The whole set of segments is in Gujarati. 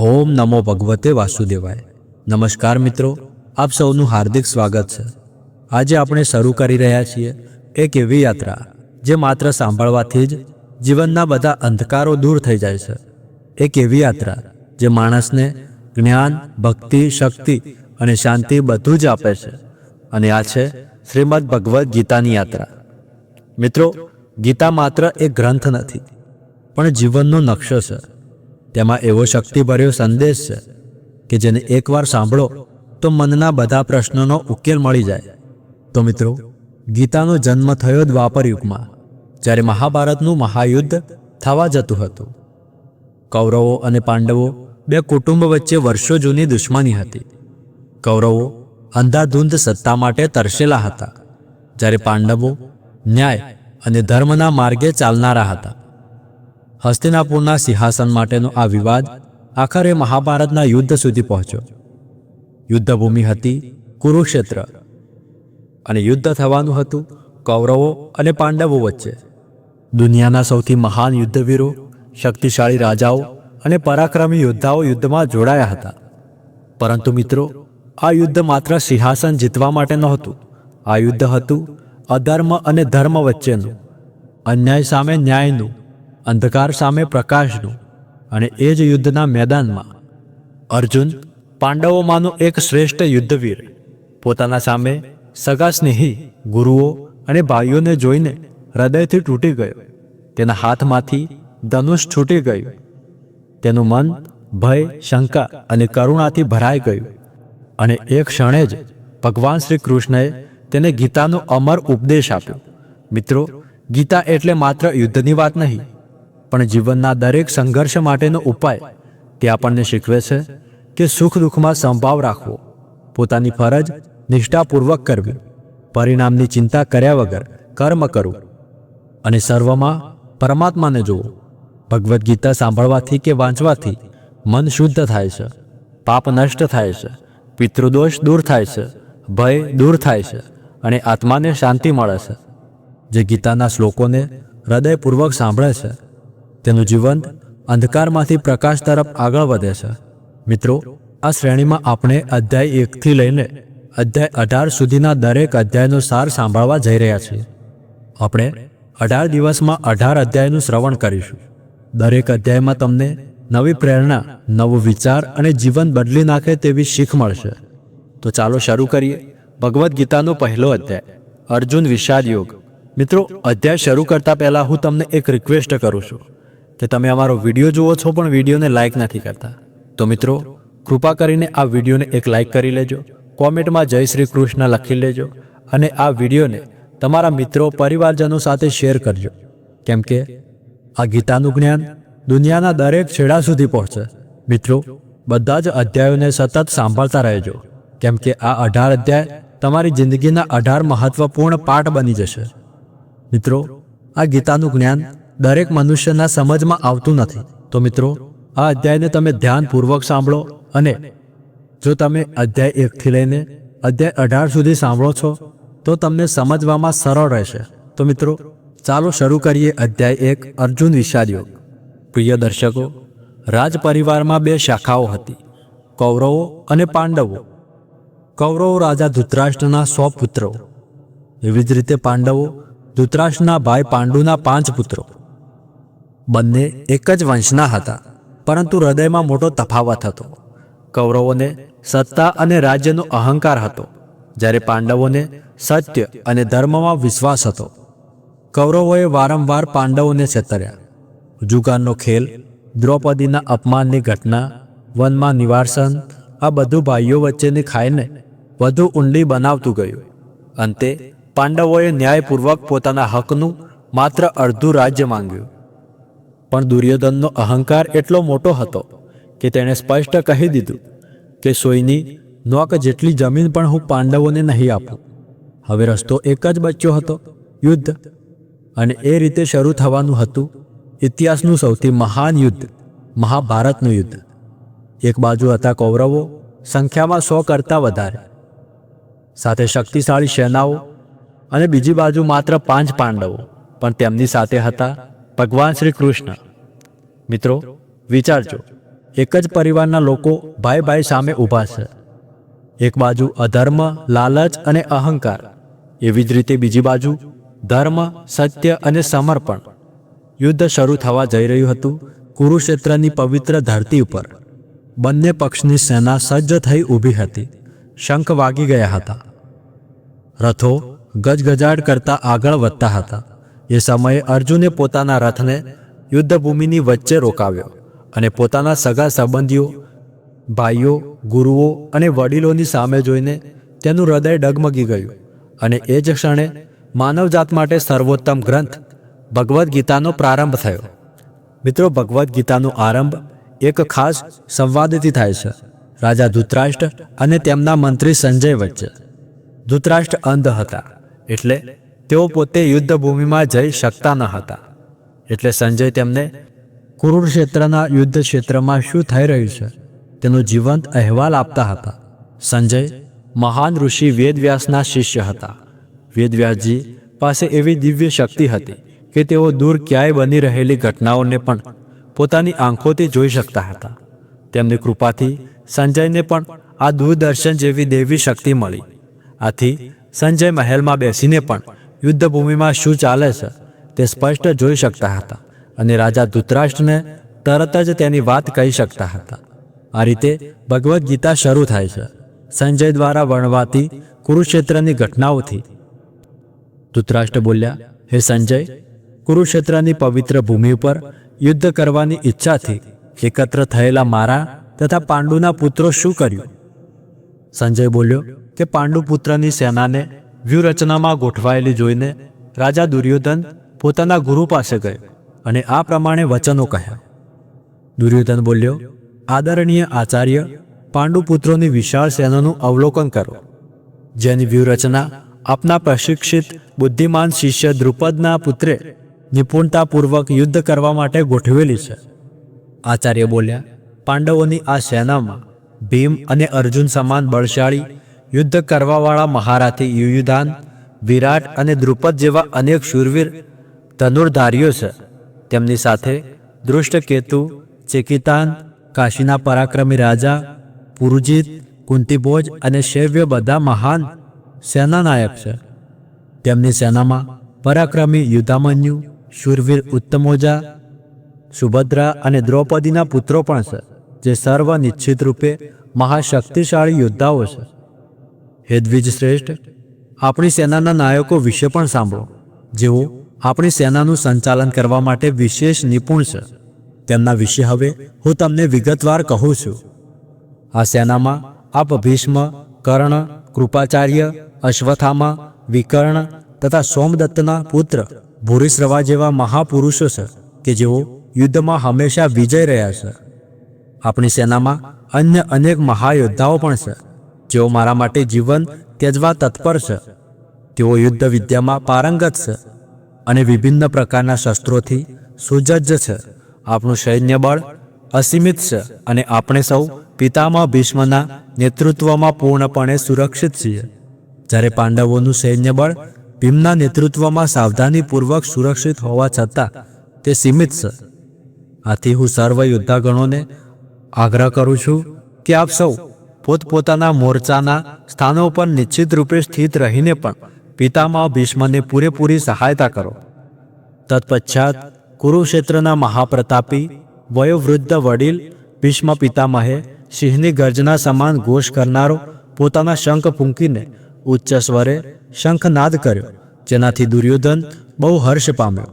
ઓમ નમો ભગવતે વાસુદેવાય. નમસ્કાર મિત્રો, આપ સૌનું હાર્દિક સ્વાગત છે. આજે આપણે શરૂ કરી રહ્યા છીએ એક એવી યાત્રા, જે માત્ર સાંભળવાથી જ જીવનના બધા અંધકારો દૂર થઈ જાય છે. એક એવી યાત્રા, જે માણસને જ્ઞાન, ભક્તિ, શક્તિ અને શાંતિ બધું જ આપે છે. અને આ છે શ્રીમદ ભગવદ્ ગીતાની યાત્રા. મિત્રો, ગીતા માત્ર એક ગ્રંથ નથી, પણ જીવનનો નકશો છે. તેમાં એવો શક્તિભર્યો સંદેશ છે કે જેને એકવાર સાંભળો તો મનના બધા પ્રશ્નોનો ઉકેલ મળી જાય. તો મિત્રો, ગીતાનો જન્મ થયો દ્વાપર યુગમાં જ્યારે મહાભારતનું મહાયુદ્ધ થવા જતું હતું. કૌરવો અને પાંડવો બે કુટુંબ વચ્ચે વર્ષો જૂની દુશ્મની હતી. કૌરવો અંધાધૂંધ સત્તા માટે તરસેલા હતા, જ્યારે પાંડવો ન્યાય અને ધર્મના માર્ગે ચાલનારા હતા. હસ્તિનાપુરના સિંહાસન માટેનો આ વિવાદ આખરે મહાભારતના યુદ્ધ સુધી પહોંચ્યો. યુદ્ધભૂમિ હતી કુરુક્ષેત્ર અને યુદ્ધ થવાનું હતું કૌરવો અને પાંડવો વચ્ચે. દુનિયાના સૌથી મહાન યુદ્ધવીરો, શક્તિશાળી રાજાઓ અને પરાક્રમી યોદ્ધાઓ યુદ્ધમાં જોડાયા હતા. પરંતુ મિત્રો, આ યુદ્ધ માત્ર સિંહાસન જીતવા માટે નહોતું. આ યુદ્ધ હતું અધર્મ અને ધર્મ વચ્ચેનું. અન્યાય સામે ન્યાયનું. અંધકાર સામે પ્રકાશનું અને એ જ યુદ્ધના મેદાનમાં. અર્જુન, પાંડવોમાંનો એક શ્રેષ્ઠ યુદ્ધવીર, પોતાના સામે સગા સ્નેહી, ગુરુઓ અને ભાઈઓને જોઈને હૃદયથી તૂટી ગયો. તેના હાથમાંથી ધનુષ છૂટી ગયું. તેનું મન ભય, શંકા અને કરુણાથી ભરાઈ ગયું. અને એક ક્ષણે જ ભગવાન શ્રી કૃષ્ણએ તેને ગીતાનો અમર ઉપદેશ આપ્યો. મિત્રો, ગીતા એટલે માત્ર યુદ્ધની વાત નહીં પણ જીવનના દરેક સંઘર્ષ માટેનો ઉપાય તે આપણને શીખવે છે કે સુખ દુઃખમાં સંભાવ રાખવો. પોતાની ફરજ નિષ્ઠાપૂર્વક કરવી. પરિણામની ચિંતા કર્યા વગર કર્મ કરવું. અને સર્વમાં પરમાત્માને જુઓ ભગવદ્ ગીતા સાંભળવાથી કે વાંચવાથી મન શુદ્ધ થાય છે, પાપ નષ્ટ થાય છે, પિતૃદોષ દૂર થાય છે, ભય દૂર થાય છે અને આત્માને શાંતિ મળે છે. જે ગીતાના શ્લોકોને હૃદયપૂર્વક સાંભળે છે તેનું જીવન અંધકારમાંથી પ્રકાશ તરફ આગળ વધે છે. મિત્રો, આ શ્રેણીમાં આપણે અધ્યાય એકથી લઈને અધ્યાય અઢાર સુધીના દરેક અધ્યાયનો સાર સાંભળવા જઈ રહ્યા છીએ. આપણે અઢાર દિવસમાં અઢાર અધ્યાયનું શ્રવણ કરીશું. દરેક અધ્યાયમાં તમને નવી પ્રેરણા, નવો વિચાર અને જીવન બદલી નાખે તેવી શીખ મળશે. તો ચાલો શરૂ કરીએ ભગવદ્ ગીતાનો પહેલો અધ્યાય. અર્જુન વિષાદ યોગ. મિત્રો, અધ્યાય શરૂ કરતા પહેલા હું તમને એક રિક્વેસ્ટ કરું છું. કે તમે અમારો વીડિયો જુઓ છો પણ વિડીયોને લાઇક નથી કરતા. તો મિત્રો, કૃપા કરીને આ વિડીયોને એક લાઇક કરી લેજો, કોમેન્ટમાં જય શ્રી કૃષ્ણ લખી લેજો અને આ વિડીયોને તમારા મિત્રો, પરિવારજનો સાથે શેર કરજો. કેમ કે આ ગીતાનું જ્ઞાન દુનિયાના દરેક છેડા સુધી પહોંચશે મિત્રો, બધા જ અધ્યાયોને સતત સાંભળતા રહેજો. કેમ કે આ અઢાર અધ્યાય તમારી જિંદગીના અઢાર મહત્વપૂર્ણ પાઠ બની જશે. મિત્રો, આ ગીતાનું જ્ઞાન દરેક મનુષ્યના સમજમાં આવતું નથી. તો મિત્રો, આ અધ્યાયને તમે ધ્યાનપૂર્વક સાંભળો અને જો તમે અધ્યાય એકથી લઈને અધ્યાય અઢાર સુધી સાંભળો છો, તો તમને સમજવામાં સરળ રહેશે. તો મિત્રો, ચાલો શરૂ કરીએ અધ્યાય એક, અર્જુન વિષાદ યોગ પ્રિય દર્શકો રાજ પરિવારમાં બે શાખાઓ હતી, કૌરવો અને પાંડવો. કૌરવો રાજા ધૃતરાષ્ટ્રના સો પુત્રો એવી જ રીતે પાંડવો ધૃતરાષ્ટ્રના ભાઈ પાંડુના પાંચ પુત્રો. બંને એક જ વંશના હતા, પરંતુ હૃદયમાં મોટો તફાવત હતો. કૌરવોને સત્તા અને રાજ્યનો અહંકાર હતો, જ્યારે પાંડવોને સત્ય અને ધર્મમાં વિશ્વાસ હતો. કૌરવોએ વારંવાર પાંડવોને છેતર્યા. જુગારનો ખેલ, દ્રૌપદીના અપમાનની ઘટના, વનમાં નિવાસન, આ બધું ભાઈઓ વચ્ચેની ખાઈને વધુ ઊંડી બનાવતું ગયું. અંતે, પાંડવોએ ન્યાયપૂર્વક પોતાના હકનું માત્ર અડધું રાજ્ય માંગ્યું. પણ દુર્યોધનનો અહંકાર એટલો મોટો હતો કે તેણે સ્પષ્ટ કહી દીધું કે સોયની નોક જેટલી જમીન પણ હું પાંડવોને નહીં આપું. હવે રસ્તો એક જ બચ્યો હતો, યુદ્ધ. અને એ રીતે શરૂ થવાનું હતું ઇતિહાસનું સૌથી મહાન યુદ્ધ, મહાભારતનું યુદ્ધ. એક બાજુ હતા કૌરવો, સંખ્યામાં સો કરતાં વધારે. સાથે શક્તિશાળી સેનાઓ અને બીજી બાજુ માત્ર પાંચ પાંડવો. પણ તેમની સાથે હતા ભગવાન શ્રી કૃષ્ણ. મિત્રો, વિચારજો, એક જ પરિવારના લોકો ભાઈ ભાઈ સામે ઊભા છે. એક બાજુ અધર્મ, લાલચ અને અહંકાર. એવી જ રીતે બીજી બાજુ ધર્મ, સત્ય અને સમર્પણ. યુદ્ધ શરૂ થવા જઈ રહ્યું હતું કુરુક્ષેત્રની પવિત્ર ધરતી ઉપર. બંને પક્ષની સેના સજ્જ થઈ ઊભી હતી. શંખ વાગી ગયા હતા. રથો ગજગજાટ કરતા આગળ વધતા હતા. એ સમયે અર્જુને પોતાના રથને યુદ્ધભૂમિની વચ્ચે રોકાવ્યો અને પોતાના સગા સંબંધીઓ, ભાઈઓ, ગુરુઓ અને વડીલોની સામે જોઈને તેનું હૃદય ડગમગી ગયું અને એ જ ક્ષણે માનવજાત માટે સર્વોત્તમ ગ્રંથ ભગવદ્ ગીતાનો પ્રારંભ થયો. મિત્રો, ભગવદ્ ગીતાનો આરંભ એક ખાસ સંવાદથી થાય છે. રાજા ધૃતરાષ્ટ્ર અને તેમના મંત્રી સંજય વચ્ચે. ધૂતરાષ્ટ્ર અંધ હતા એટલે તેઓ પોતે યુદ્ધભૂમિમાં જઈ શકતા ન હતા. એટલે સંજય તેમને કુરુક્ષેત્રના યુદ્ધ ક્ષેત્રમાં શું થઈ રહ્યું છે? તેનો જીવંત અહેવાલ આપતા હતા. સંજય, મહાન ઋષિ વેદવ્યાસના શિષ્ય હતા. વેદવ્યાસજી પાસે એવી દિવ્ય શક્તિ હતી કે તેઓ દૂર ક્યાંય બની રહેલી ઘટનાઓને પણ પોતાની આંખોથી જોઈ શકતા હતા. તેમની કૃપાથી સંજયને પણ આ દૂરદર્શન જેવી દેવી શક્તિ મળી. આથી સંજય મહેલમાં બેસીને પણ યુદ્ધભૂમિમાં શું ચાલે છે તે સ્પષ્ટ જોઈ શકતા હતા અને રાજા ધૃતરાષ્ટ્રને તરત જ તેની વાત કહી શકતા હતા. આ રીતે ભગવદ્ ગીતા શરૂ થાય છે. સંજય દ્વારા વર્ણવાતી કુરુક્ષેત્રની ઘટનાઓથી. ધૃતરાષ્ટ્ર બોલ્યા, હે સંજય, કુરુક્ષેત્રની પવિત્ર ભૂમિ ઉપર યુદ્ધ કરવાની ઈચ્છાથી એકત્ર થયેલા મારા તથા પાંડુના પુત્રો શું કર્યું? સંજય બોલ્યો, કે પાંડુ પુત્રની સેનાને વ્યૂહરચનામાં ગોઠવાયેલી જોઈને રાજા દુર્યોધન પોતાના ગુરુ પાસે ગયો અને આ પ્રમાણે વચનો કહ્યા. દુર્યોધન બોલ્યો, આદરણીય આચાર્ય પાંડુ પુત્રોની વિશાળ સેનાનું અવલોકન કરો. જેની વ્યૂહરચના આપના પ્રશિક્ષિત, બુદ્ધિમાન શિષ્ય દ્રુપદના પુત્રે નિપુણતાપૂર્વક યુદ્ધ કરવા માટે ગોઠવેલી છે. આચાર્ય બોલ્યા, પાંડવોની આ સેનામાં ભીમ અને અર્જુન સમાન બળશાળી યુદ્ધ કરવાવાળા મહારાથી યુયુધાન વિરાટ અને દ્રુપદ જેવા અનેક શૂરવીર ધનુર્ધારીઓ છે. તેમની સાથે દૃષ્ટકેતુ ચેકિતાન, કાશીના પરાક્રમી રાજા, પુરુજીત કુંતીભોજ અને શૈવ્ય બધા મહાન સેનાનાયક છે. તેમની સેનામાં પરાક્રમી યુદ્ધામન્યુ, શૂરવીર ઉત્તમોજા, સુભદ્રા અને દ્રૌપદીના પુત્રો પણ છે, જે સર્વ નિશ્ચિત રૂપે મહાશક્તિશાળી યોદ્ધાઓ છે. હે દ્વિજ શ્રેષ્ઠ આપણી સેનાના નાયકો વિશે પણ સાંભળો. જેઓ આપણી સેનાનું સંચાલન કરવા માટે વિશેષ નિપુણ છે. તેમના વિશે હવે હું તમને વિગતવાર કહું છું. આ સેનામાં આપ ભીષ્મ, કર્ણ, કૃપાચાર્ય અશ્વથામા વિકર્ણ તથા સોમદત્તના પુત્ર, ભૂરિશ્રવા જેવા મહાપુરુષો છે કે જેઓ યુદ્ધમાં હંમેશા વિજય રહ્યા છે. આપણી સેનામાં અન્ય અનેક મહાયોદ્ધાઓ પણ છે. જેઓ મારા માટે જીવન ત્યજવા તત્પર છે. તેઓ યુદ્ધ વિદ્યામાં પારંગત છે અને વિભિન્ન પ્રકારના શસ્ત્રોથી સુજજ્જ છે. આપણું સૈન્ય બળ અસીમિત છે અને આપણે સૌ પિતામહ ભીષ્મના નેતૃત્વમાં પૂર્ણપણે સુરક્ષિત છીએ. જ્યારે પાંડવોનું સૈન્ય બળ ભીમના નેતૃત્વમાં સાવધાનીપૂર્વક સુરક્ષિત હોવા છતાં તે સીમિત છે. આથી હું સર્વ યોદ્ધાગણોને આગ્રહ કરું છું કે આપ સૌ પોતપોતાના મોરચાના સ્થાનો પર નિશ્ચિત રૂપે સ્થિત રહીને પણ પિતામહ ભીષ્મને પૂરેપૂરી સહાયતા કરો. તત્પશ્ચાત કુરુક્ષેત્રના મહાપ્રતાપી, વયોવૃદ્ધ વડીલ ભીષ્મ પિતામહે સિંહની ગર્જના સમાન ઘોષ કરનારો પોતાના શંખ ફૂંકીને ઉચ્ચ સ્વરે શંખનાદ કર્યો, જેનાથી દુર્યોધન બહુ હર્ષ પામ્યો.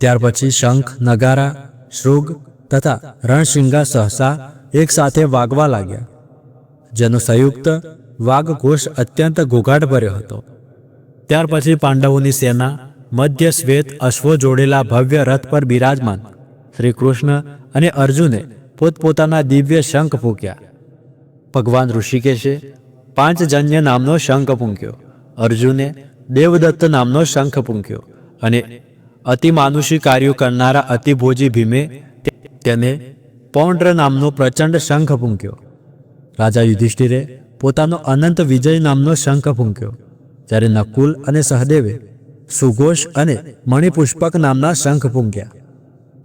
ત્યાર પછી શંખ, નગારા શૃગ તથા રણશિંગા સહસા એકસાથે વાગવા લાગ્યા. જેનો સંયુક્ત વાઘઘોષ અત્યંત ઘોઘાટ ભર્યો હતો. ત્યાર પછી પાંડવોની સેના, મધ્ય શ્વેત અશ્વો જોડેલા ભવ્ય રથ પર બિરાજમાન. શ્રી કૃષ્ણ અને અર્જુને પોતપોતાના દિવ્ય શંખ ફૂંક્યા. ભગવાન ઋષિકેશે પાંચજન્ય નામનો શંખ ફૂંક્યો. અર્જુને દેવદત્ત નામનો શંખ ફૂંક્યો અને અતિમાનુષી કાર્યો કરનારા અતિભોજી ભીમે તેને પૌંડ્ર નામનો પ્રચંડ શંખ ફૂંક્યો. રાજા યુધિષ્ઠિરે પોતાનો અનંત વિજય નામનો શંખ ફૂંક્યો. જ્યારે નકુલ અને સહદેવે સુઘોષ અને મણિપુષ્પક નામના શંખ ફૂંક્યા.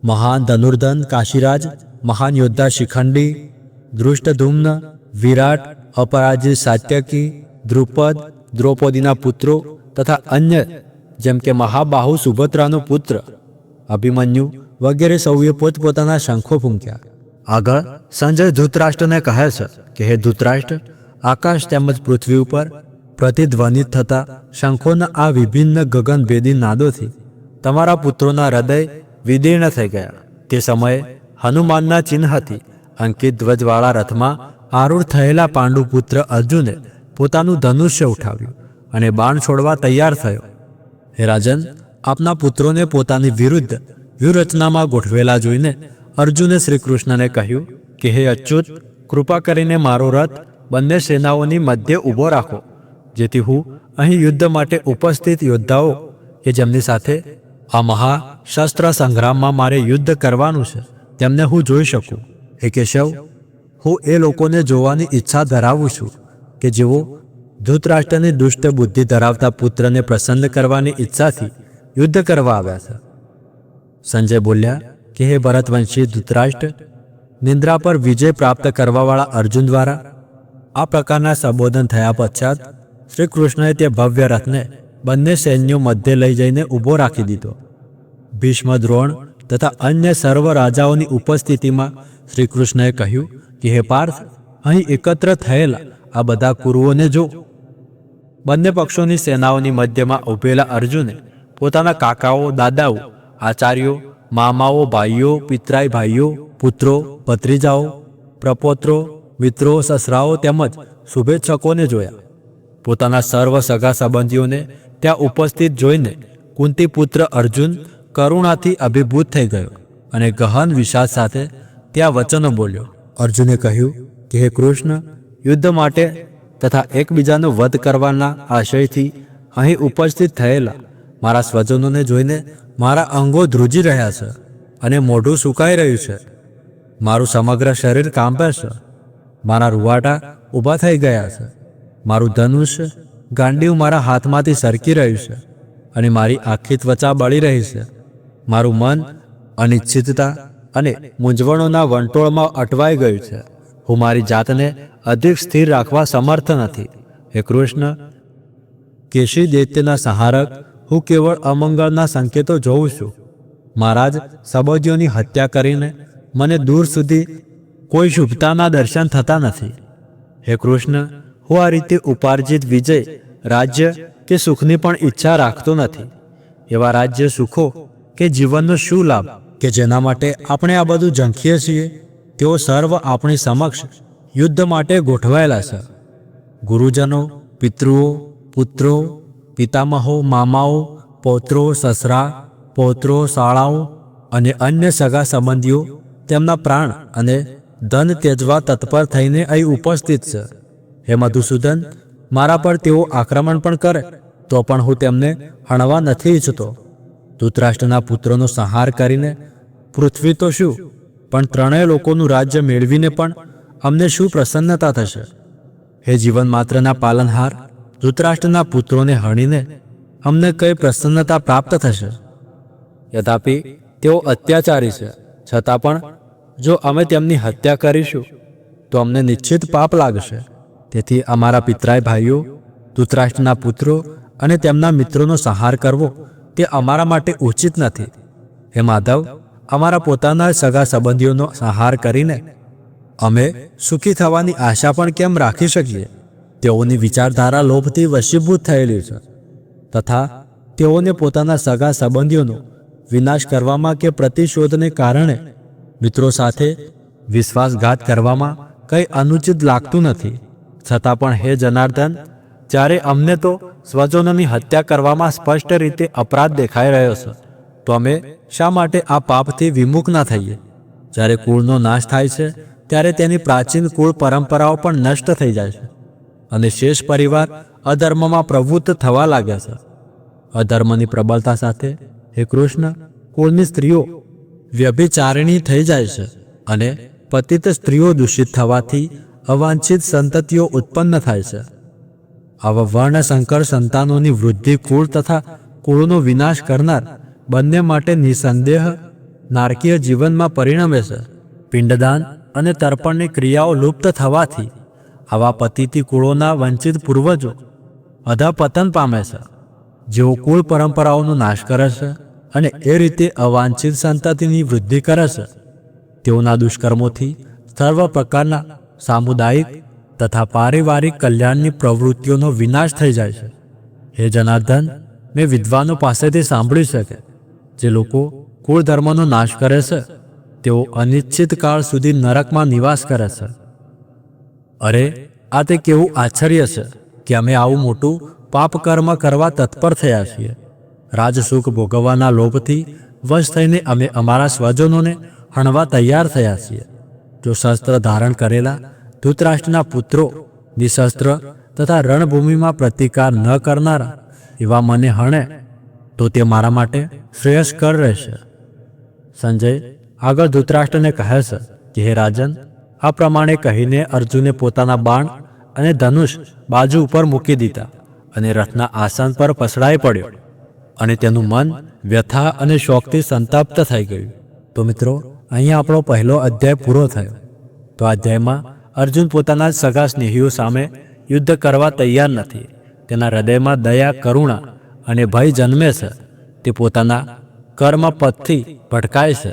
મહાન ધનુર્ધન, કાશીરાજ, મહાન યોદ્ધા શિખંડી, ધૃષ્ટધૂમ્ન, વિરાટ, અપરાજિત સાત્યકી દ્રુપદ દ્રૌપદીના પુત્રો તથા અન્ય, જેમ કે મહાબાહુ સુભદ્રાનો પુત્ર, અભિમન્યુ વગેરે સૌએ પોતપોતાના શંખો ફૂંક્યા. આગળ સંજય ધૃતરાષ્ટ્રને કહે છે કે, હે ધૃતરાષ્ટ્ર, આકાશ તેમજ પૃથ્વી ઉપર પ્રતિધ્વનિત થતા શંખોના આ વિભિન્ન ગગનભેદી નાદોથી તમારા પુત્રોના હૃદય વિદીર્ણ થઈ ગયા. તે સમયે હનુમાનના ચિહ્નથી અંકિત ધ્વજવાળા રથમાં આરૂઢ થયેલા પાંડુ પુત્ર અર્જુને પોતાનું ધનુષ્ય ઉઠાવ્યું અને બાણ છોડવા તૈયાર થયો. હે રાજન, આપના પુત્રોને પોતાની વિરુદ્ધ વ્યૂહરચનામાં ગોઠવેલા જોઈને અર્જુને શ્રી કૃષ્ણને કહ્યું કે, હે અચ્યુત, કૃપા કરીને મારો રથ બંને સેનાઓની મધ્ય ઊભો રાખો, જેથી હું અહીં યુદ્ધ માટે ઉપસ્થિત યોદ્ધાઓ કે જેમની સાથે આ મહાશસ્ત્ર સંગ્રામમાં મારે યુદ્ધ કરવાનું છે, તેમને હું જોઈ શકું. હે કેશવ, હું એ લોકોને જોવાની ઈચ્છા ધરાવું છું કે જેઓ ધૃતરાષ્ટ્રની દુષ્ટ બુદ્ધિ ધરાવતા પુત્રને પ્રસન્ન કરવાની ઈચ્છાથી યુદ્ધ કરવા આવ્યા છે. સંજય બોલ્યા કે હે ભરતવંશી ધૃતરાષ્ટ્ર, નિંદ્રા પર વિજય પ્રાપ્ત કરવાવાળા અર્જુન દ્વારા આ પ્રકારના સંબોધન થયા પશ્ચાત શ્રી કૃષ્ણએ તે ભવ્ય રથને બંને સૈન્યો મધ્ય લઈ જઈને ઊભો રાખી દીધો. ભીષ્મ દ્રોણ તથા અન્ય સર્વ રાજાઓની ઉપસ્થિતિમાં શ્રી કૃષ્ણએ કહ્યું કે હે પાર્થ, અહીં એકત્ર થયેલા આ બધા કુરુઓને જો બંને પક્ષોની સેનાઓની મધ્યમાં ઉભેલા અર્જુને પોતાના કાકાઓ, દાદાઓ, આચાર્યો મામાઓ, ભાઈઓ, પિતરાઈ ભાઈઓ, પુત્રો, ભત્રીજાઓ, પ્રપોત્રો, મિત્રો, સસરાઓ તેમજ શુભેચ્છકોને જોયા. પોતાના સર્વ સગા સંબંધીઓને ત્યાં ઉપસ્થિત જોઈને કુંતી પુત્ર અર્જુન કરુણાથી અભિભૂત થઈ ગયો અને ગહન વિષાદ સાથે ત્યાં વચનો બોલ્યો. અર્જુને કહ્યું, કે હે કૃષ્ણ, યુદ્ધ માટે તથા એકબીજાનો વધ કરવાના આશયથી અહીં ઉપસ્થિત થયેલા મારા સ્વજનોને જોઈને મારા અંગો ધ્રુજી રહ્યા છે અને મોઢું સુકાઈ રહ્યું છે. મારું સમગ્ર શરીર કાંપે છે. મારા રૂવાટા ઊભા થઈ ગયા છે. મારું ધનુષ ગાંડિયું મારા હાથમાંથી સરકી રહ્યું છે અને મારી આખી ત્વચા બળી રહી છે. મારું મન અનિશ્ચિતતા અને મૂંઝવણોના વંટોળમાં અટવાઈ ગયું છે. હું મારી જાતને અધિક સ્થિર રાખવા સમર્થ નથી. હે કૃષ્ણ. કેશી દૈત્યના સહારક હું કેવળ અમંગળના સંકેતો જોઉં છું. મહારાજ જ સંબંધીઓની હત્યા કરીને મને દૂર સુધી કોઈ શુભતાના દર્શન થતા નથી. હે કૃષ્ણ, હું આ રીતે ઉપાર્જિત વિજય, રાજ્ય કે સુખની પણ ઈચ્છા રાખતો નથી. એવા રાજ્ય સુખો કે જીવનનો શું લાભ? કે જેના માટે આપણે આ બધું ઝંખીએ છીએ, તેઓ સર્વ આપણી સમક્ષ યુદ્ધ માટે ગોઠવાયેલા છે. ગુરુજનો, પિતૃઓ, પુત્રો પિતામહો, મામાઓ, પૌત્રો, સસરા, પૌત્રો, શાળાઓ અને અન્ય સગા સંબંધીઓ તેમના પ્રાણ અને ધન ત્યજવા તત્પર થઈને અહીં ઉપસ્થિત છે. હે મધુસૂદન, મારા પર તેઓ આક્રમણ પણ કરે, તો પણ હું તેમને હણવા નથી ઈચ્છતો. ધૃતરાષ્ટ્રના પુત્રોનો સંહાર કરીને પૃથ્વી તો શું, પણ ત્રણેય લોકોનું રાજ્ય મેળવીને પણ અમને શું પ્રસન્નતા થશે? હે જીવન માત્રના પાલનહાર ધૃતરાષ્ટ્રના પુત્રોને હણીને અમને કઈ પ્રસન્નતા પ્રાપ્ત થશે? યથાપી તેઓ અત્યાચારી છે, છતાં પણ જો અમે તેમની હત્યા કરીશું, તો અમને નિશ્ચિત પાપ લાગશે. તેથી અમારા પિતરાય ભાઈઓ, ધૃતરાષ્ટ્રના પુત્રો અને તેમના મિત્રોનો સંહાર કરવો તે અમારા માટે ઉચિત નથી. હે માધવ, અમારા પોતાના સગા સંબંધીઓનો સંહાર કરીને અમે સુખી થવાની આશા પણ કેમ રાખી શકીએ? તેઓની વિચારધારા લોભથી વશીભૂત થયેલી છે તથા તેઓને પોતાના સગા સંબંધીઓનો વિનાશ કરવામાં કે પ્રતિશોધને કારણે મિત્રો સાથે વિશ્વાસઘાત કરવામાં કંઈ અનુચિત લાગતું નથી. છતાં પણ હે જનાર્દન, જ્યારે અમને તો સ્વજનોની હત્યા કરવામાં સ્પષ્ટ રીતે અપરાધ દેખાઈ રહ્યો છે, તો અમે શા માટે આ પાપથી વિમુખ ના થઈએ? જ્યારે કુળનો નાશ થાય છે, ત્યારે તેની પ્રાચીન કુળ પરંપરાઓ પણ નષ્ટ થઈ જાય છે. અને શેષ પરિવાર અધર્મમાં પ્રવૃત્ત થવા લાગ્યા છે. અધર્મની પ્રબળતા સાથે હે કૃષ્ણ, કુળની સ્ત્રીઓ વ્યભિચારિણી થઈ જાય છે અને પતિત સ્ત્રીઓ દૂષિત થવાથી અવાંછિત સંતતિઓ ઉત્પન્ન થાય છે. આવા વર્ણશંકર સંતાનોની વૃદ્ધિ કુળ તથા કુળનો વિનાશ કરનાર બંને માટે નિસંદેહ નારકીય જીવનમાં પરિણમે છે. પિંડદાન અને તર્પણની ક્રિયાઓ લુપ્ત થવાથી આવા પતિથી કુળોના વંચિત પૂર્વજો અધા પામે છે જેઓ કુળ પરંપરાઓનો નાશ કરે છે અને એ રીતે અવાંછિત સંતતિની વૃદ્ધિ કરે છે તેઓના દુષ્કર્મોથી સર્વ પ્રકારના સામુદાયિક તથા પારિવારિક કલ્યાણની પ્રવૃત્તિઓનો વિનાશ થઈ જાય છે હે જનાર્દન મેં વિદ્વાનો પાસેથી સાંભળ્યું છે કે જે લોકો કુળ ધર્મનો નાશ કરે છે તેઓ અનિશ્ચિત કાળ સુધી નરકમાં નિવાસ કરે છે અરે, આ તે કેવું આશ્ચર્ય છે કે અમે આવું મોટું પાપ કર્મ કરવા તત્પર થયા છીએ. રાજસુખ ભોગવવાના લોભથી વશ થઈને અમે અમારા સ્વજનોને હણવા તૈયાર થયા છીએ. જો શસ્ત્ર ધારણ કરેલા ધૂતરાષ્ટ્રના પુત્રો નિશસ્ત્ર તથા રણભૂમિમાં પ્રતિકાર ન કરનારા એવા મને હણે, તો તે મારા માટે શ્રેયસ્કર રહેશે. સંજય, આગળ ધૂતરાષ્ટ્રને કહે છે કે, હે રાજન આ પ્રમાણે કહીને અર્જુને પોતાના બાણ અને ધનુષ બાજુ ઉપર મૂકી દીધા અને રથના આસન પર પસડાઈ પડ્યો અને તેનું મન વ્યથા અને શોકથી સંતાપ્ત થઈ ગયું. તો મિત્રો, અહીંયા આપણો પહેલો અધ્યાય પૂરો થયો. તો આ અધ્યાયમાં અર્જુન પોતાના સગા સ્નેહીઓ સામે યુદ્ધ કરવા તૈયાર નથી. તેના હૃદયમાં દયા, કરુણા અને ભય જન્મે છે. તે પોતાના કર્મ પથથી ભટકાય છે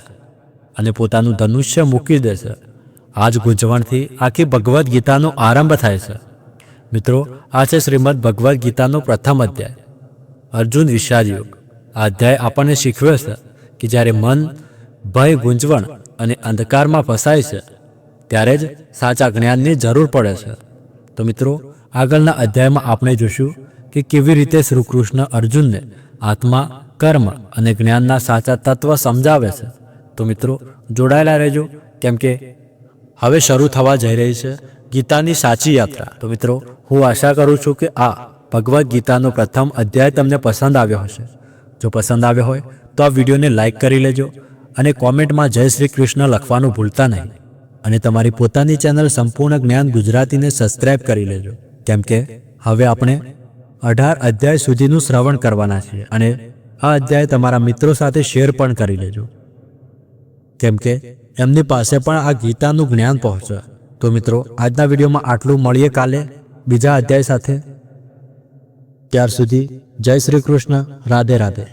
અને પોતાનું ધનુષ્ય મૂકી દે છે. આ જ ગુંજવણથી આખી ભગવદ્ ગીતાનો આરંભ થાય છે. મિત્રો, આ છે શ્રીમદ ભગવદ્ ગીતાનો પ્રથમ અધ્યાય. અર્જુન વિષાદયોગ આ અધ્યાય આપણને શીખવે છે કે જ્યારે મન, ભય, ગુંજવણ અને અંધકારમાં ફસાય છે, ત્યારે જ સાચા જ્ઞાનની જરૂર પડે છે. તો મિત્રો, આગળના અધ્યાયમાં આપણે જોશું કે કેવી રીતે શ્રી કૃષ્ણ અર્જુનને આત્મા, કર્મ અને જ્ઞાનના સાચા તત્વ સમજાવે છે. તો મિત્રો, જોડાયેલા રહેજો. કેમ કે હવે શરૂ થવા જઈ રહી છે ગીતાની સાચી યાત્રા. તો મિત્રો, હું આશા કરું છું કે આ ભગવદ્ ગીતાનો પ્રથમ અધ્યાય તમને પસંદ આવ્યો હશે. જો પસંદ આવ્યો હોય, તો આ વિડીયોને લાઈક કરી લેજો અને કોમેન્ટમાં જય શ્રી કૃષ્ણ લખવાનું ભૂલતા નહીં. અને તમારી પોતાની ચેનલ સંપૂર્ણ જ્ઞાન ગુજરાતીને સબસ્ક્રાઇબ કરી લેજો. કેમ કે, હવે આપણે અઢાર અધ્યાય સુધીનું શ્રવણ કરવાના છીએ અને આ અધ્યાય તમારા મિત્રો સાથે શેર પણ કરી લેજો. કેમ કે એમની પાસે પણ આ ગીતાનું જ્ઞાન પહોંચે. તો મિત્રો, આજના વિડીયોમાં આટલું મળીએ કાલે બીજા અધ્યાય સાથે. ત્યાર સુધી જય શ્રી કૃષ્ણ, રાધે રાધે.